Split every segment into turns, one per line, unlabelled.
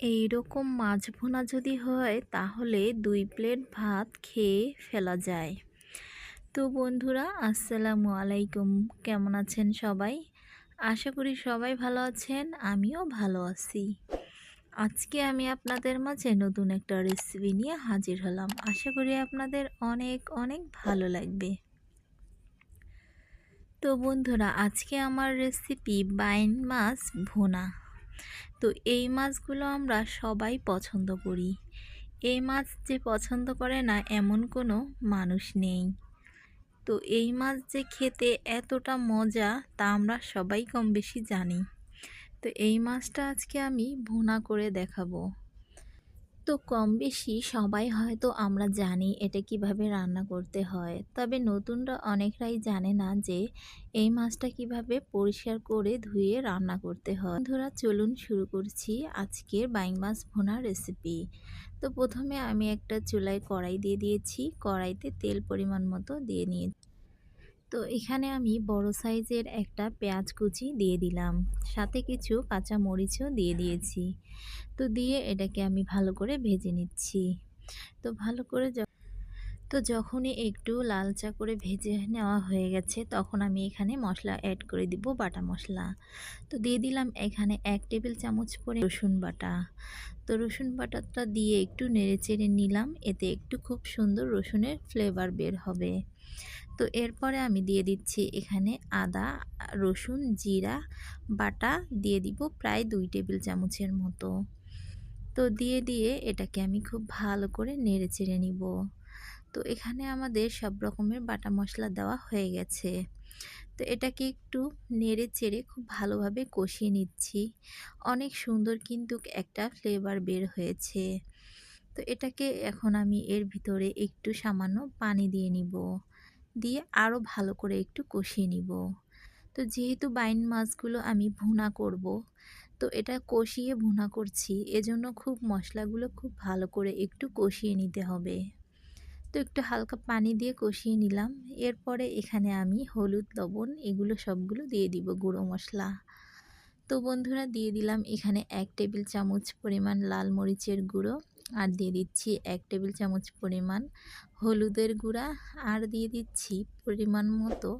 এই রকম মাছ ভুনা যদি হয়, তাহলে দুই প্লেট ভাত খেয়ে ফেলা যায়। তো বন্ধুরা, আসসালামু আলাইকুম। কেমন আছেন সবাই? আশা করি সবাই ভালো আছেন, আমিও ভালো আছি। আজকে আমি আপনাদের মাঝে নতুন একটা রেসিপি নিয়ে হাজির হলাম। আশা করি আপনাদের অনেক অনেক ভালো লাগবে। তো বন্ধুরা, আজকে আমার রেসিপি বাইন মাছ ভুনা তো এই মাছগুলো আমরা সবাই পছন্দ করি। এই মাছ যে পছন্দ করে না এমন কোনো মানুষ নেই। তো এই মাছ যে খেতে এতটা মজা তা আমরা সবাই কম বেশি জানি। তো এই মাছটা আজকে আমি ভুনা করে দেখাবো। তো কম বেশি সবাই হয়তো আমরা জানি এটা কীভাবে রান্না করতে হয়। তবে নতুনরা অনেকরাই জানে না যে এই মাছটা কীভাবে পরিষ্কার করে ধুয়ে রান্না করতে হয়। ধরা চলুন শুরু করছি আজকের বাইং মাছ ভোনার রেসিপি। তো প্রথমে আমি একটা চুলায় কড়াই দিয়ে দিয়েছি। কড়াইতে তেল পরিমাণ মতো দিয়ে নিয়ে তো এখানে আমি বড় সাইজের একটা পেঁয়াজ কুচি দিয়ে দিলাম। সাথে কিছু কাঁচা মরিচও দিয়ে দিয়েছি। তো দিয়ে এটাকে আমি ভালো করে ভেজে নিচ্ছি। তো ভালো করে তো যখনই একটু লালচা করে ভেজে নেওয়া হয়ে গেছে, তখন আমি এখানে মশলা অ্যাড করে দিব বাটা মশলা। তো দিয়ে দিলাম এখানে এক টেবিল চামচ পরে রসুন বাটা। তো রসুন বাটাটা দিয়ে একটু নেড়ে চেড়ে নিলাম, এতে একটু খুব সুন্দর রসুনের ফ্লেভার বের হবে। তো এরপরে আমি দিয়ে দিচ্ছি এখানে আদা, রসুন, জিরা, বাটা দিয়ে দিব প্রায় দুই টেবিল চামচের মতো। তো দিয়ে দিয়ে এটাকে আমি খুব ভালো করে নেড়ে চেড়ে নিব। তো এখানে আমাদের সব রকমের বাটা মশলা দেওয়া হয়ে গেছে। তো এটাকে একটু নেড়ে চেড়ে খুব ভালোভাবে কষিয়ে নিচ্ছি। অনেক সুন্দর কিন্তু একটা ফ্লেভার বের হয়েছে। তো এটাকে এখন আমি এর ভিতরে একটু সামান্য পানি দিয়ে নিব। দিয়ে আরও ভালো করে একটু কষিয়ে নিব। তো যেহেতু বাইন মাছগুলো আমি ভুনা করব, তো এটা কষিয়ে ভুনা করছি। এজন্য খুব মশলাগুলো খুব ভালো করে একটু কষিয়ে নিতে হবে। তো একটু হালকা পানি দিয়ে কষিয়ে নিলাম। এরপরে এখানে আমি হলুদ, লবণ এগুলো সবগুলো দিয়ে দিব গুঁড়ো মশলা। তো বন্ধুরা, দিয়ে দিলাম এখানে এক টেবিল চামচ পরিমাণ লাল মরিচের গুঁড়ো আর দিয়ে দিচ্ছি এক টেবিল চামচ পরিমাণ হলুদের গুঁড়া আর দিয়ে দিচ্ছি পরিমাণ মতো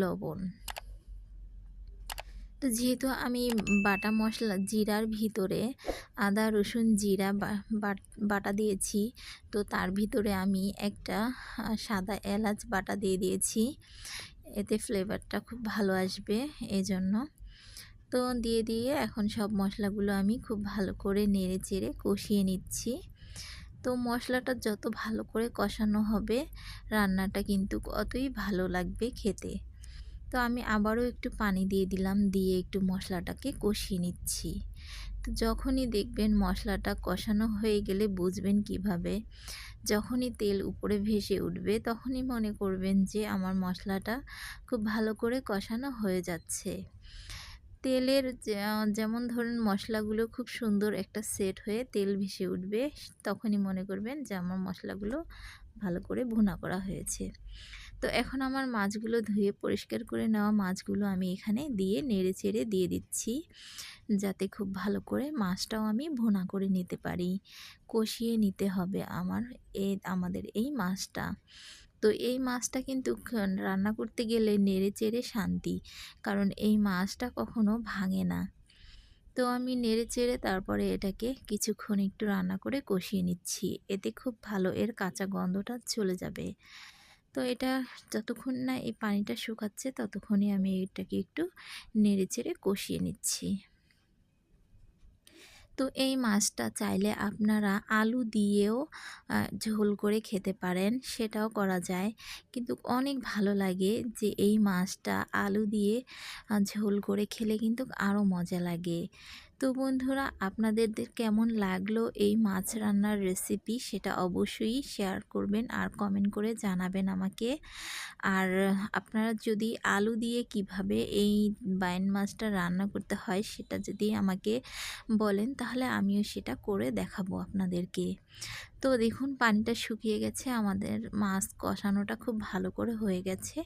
লবণ। তো যেহেতু আমি বাটা মশলা জিরার ভিতরে আদা, রসুন, জিরা বাটা দিয়েছি, তো তার ভিতরে আমি একটা সাদা এলাচ বাটা দিয়ে দিয়েছি। এতে ফ্লেভারটা খুব ভালো আসবে এই জন্য তো দিয়ে দিয়ে এখন সব মশলাগুলো আমি খুব ভালো করে নেড়ে চেড়ে কষিয়ে নিচ্ছি। তো মশলাটা যত ভালো করে কষানো হবে, রান্নাটা কিন্তু অতই ভালো লাগবে খেতে। তো আমি আবারও একটু পানি দিয়ে দিলাম, দিয়ে একটু মশলাটাকে কষিয়ে নিচ্ছি। তো যখনই দেখবেন মশলাটা কষানো হয়ে গেলে বুঝবেন কীভাবে, যখনই তেল উপরে ভেসে উঠবে তখনই মনে করবেন যে আমার মশলাটা খুব ভালো করে কষানো হয়ে যাচ্ছে। তেলের যেমন ধরুন মশলাগুলো খুব সুন্দর একটা সেট হয়ে তেল ভেসে উঠবে, তখনই মনে করবেন যে আমার মশলাগুলো ভালো করে ভুনা করা হয়েছে। তো এখন আমার মাছগুলো ধুয়ে পরিষ্কার করে নেওয়া মাছগুলো আমি এখানে দিয়ে নেড়ে চেড়ে দিয়ে দিচ্ছি, যাতে খুব ভালো করে মাছটাও আমি ভুনা করে নিতে পারি। কষিয়ে নিতে হবে আমার এ, আমাদের এই মাছটা। তো এই মাছটা কিন্তু রান্না করতে গেলে নেড়ে চেড়ে শান্তি, কারণ এই মাছটা কখনো ভাঙে না। তো আমি নেড়ে চেড়ে তারপরে এটাকে কিছুক্ষণ একটু রান্না করে কষিয়ে নিচ্ছি, এতে খুব ভালো এর কাঁচা গন্ধটা চলে যাবে। তো এটা যতক্ষণ না এই পানিটা শুকাচ্ছে, ততক্ষণই আমি এটাকে একটু নেড়ে চেড়ে কষিয়ে নিচ্ছি। তো এই মাছটা চাইলে আপনারা আলু দিয়েও ঝোল করে খেতে পারেন, সেটাও করা যায়। কিন্তু অনেক ভালো লাগে যে এই মাছটা আলু দিয়ে ঝোল করে খেলে কিন্তু আরও মজা লাগে। তো বন্ধুরা, আপনাদের কেমন লাগল এই মাছ রান্নার রেসিপি সেটা অবশ্যই শেয়ার করবেন আর কমেন্ট করে জানাবেন আমাকে। আর আপনারা যদি আলু দিয়ে কীভাবে এই বাইন মাছটা রান্না করতে হয় সেটা যদি আমাকে বলেন, তাহলে আমিও সেটা করে দেখাবো আপনাদেরকে। তো দেখুন, পানিটা শুকিয়ে গেছে, আমাদের মাছ কষানোটা খুব ভালো করে হয়ে গেছে।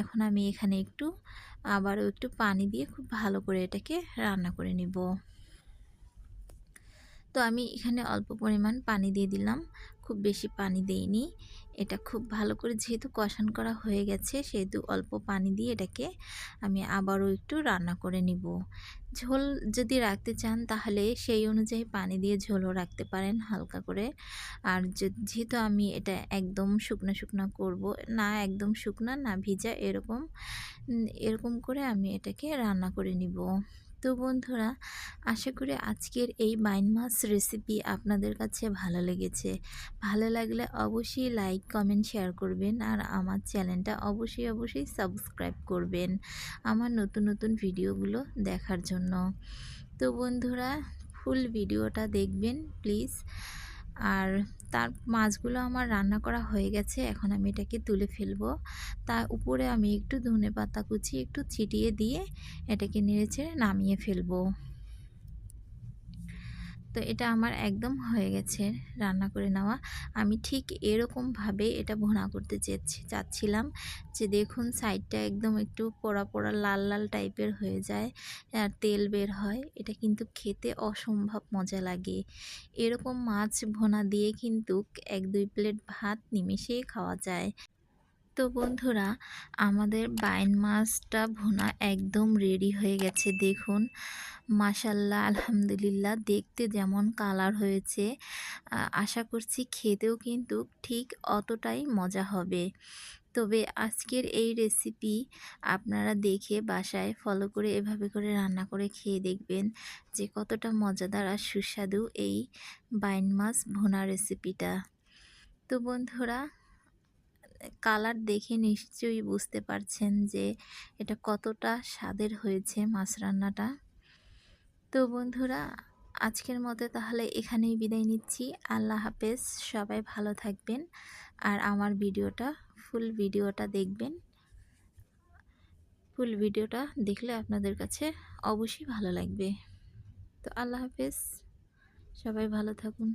এখন আমি এখানে একটু, আবারও একটু পানি দিয়ে খুব ভালো করে এটাকে রান্না করে নিব। তো আমি এখানে অল্প পরিমাণ পানি দিয়ে দিলাম। খুব বেশি পানি দেইনি। এটা খুব ভালো করে যেহেতু কষান করা হয়ে গেছে, সেহেতু অল্প পানি দিয়ে এটাকে আমি আবারও একটু রান্না করে নিব। ঝোল যদি রাখতে চান তাহলে সেই অনুযায়ী পানি দিয়ে ঝোলও রাখতে পারেন হালকা করে। আর যেহেতু আমি এটা একদম শুকনো শুকনো করব, না একদম শুকনা না ভিজা, এরকম এরকম করে আমি এটাকে রান্না করে নিব। তো বন্ধুরা, আশা করি আজকের এই বাইন মাছ রেসিপি আপনাদের কাছে ভালো লেগেছে। ভালো লাগলে অবশ্যই লাইক কমেন্ট শেয়ার করবেন আর আমার চ্যানেলটা অবশ্যই অবশ্যই সাবস্ক্রাইব করবেন আমার নতুন নতুন ভিডিওগুলো দেখার জন্য। তো বন্ধুরা ফুল ভিডিওটা দেখবেন প্লিজ আর তার মাছগুলো আমার রান্না করা হয়ে গেছে, এখন আমি এটাকে তুলে ফেলব। তার উপরে আমি একটু ধনে পাতা কুচি একটু ছিটিয়ে দিয়ে এটাকে নেড়েচেড়ে নামিয়ে ফেলব। তো এটা আমার একদম হয়ে গেছে রান্না করে নেওয়া। আমি ঠিক এরকমভাবে এটা ভোনা করতে চেয়েছি, চাচ্ছিলাম যে দেখুন সাইডটা একদম একটু পোড়া পোড়া লাল লাল টাইপের হয়ে যায়, আর তেল বের হয়, এটা কিন্তু খেতে অসম্ভব মজা লাগে। এরকম মাছ ভোনা দিয়ে কিন্তু এক দুই প্লেট ভাত নিমিশেই খাওয়া যায়। তো বন্ধুরা, আমাদের বাইন মাছটা ভুনা একদম রেডি হয়ে গেছে। দেখুন মাসাল্লাহ আলহামদুলিল্লাহ, দেখতে যেমন কালার হয়েছে। আশা করছি খেতেও কিন্তু ঠিক অতটাই মজা হবে। তবে আজকের এই রেসিপি আপনারা দেখে বাসায় ফলো করে এভাবে করে রান্না করে খেয়ে দেখবেন যে কতটা মজাদার আর সুস্বাদু এই বাইন মাছ ভুনা রেসিপিটা তো বন্ধুরা কালার দেখে নিশ্চয়ই বুঝতে পারছেন যে এটা কতটা স্বাদের হয়েছে মাছ রান্নাটা। তো বন্ধুরা, আজকের মতো তাহলে এখানেই বিদায় নিচ্ছি। আল্লাহ হাফেজ, সবাই ভালো থাকবেন। আর আমার ভিডিওটা, ফুল ভিডিওটা দেখবেন। ফুল ভিডিওটা দেখলে আপনাদের কাছে অবশ্যই ভালো লাগবে। তো আল্লাহ হাফেজ, সবাই ভালো থাকুন।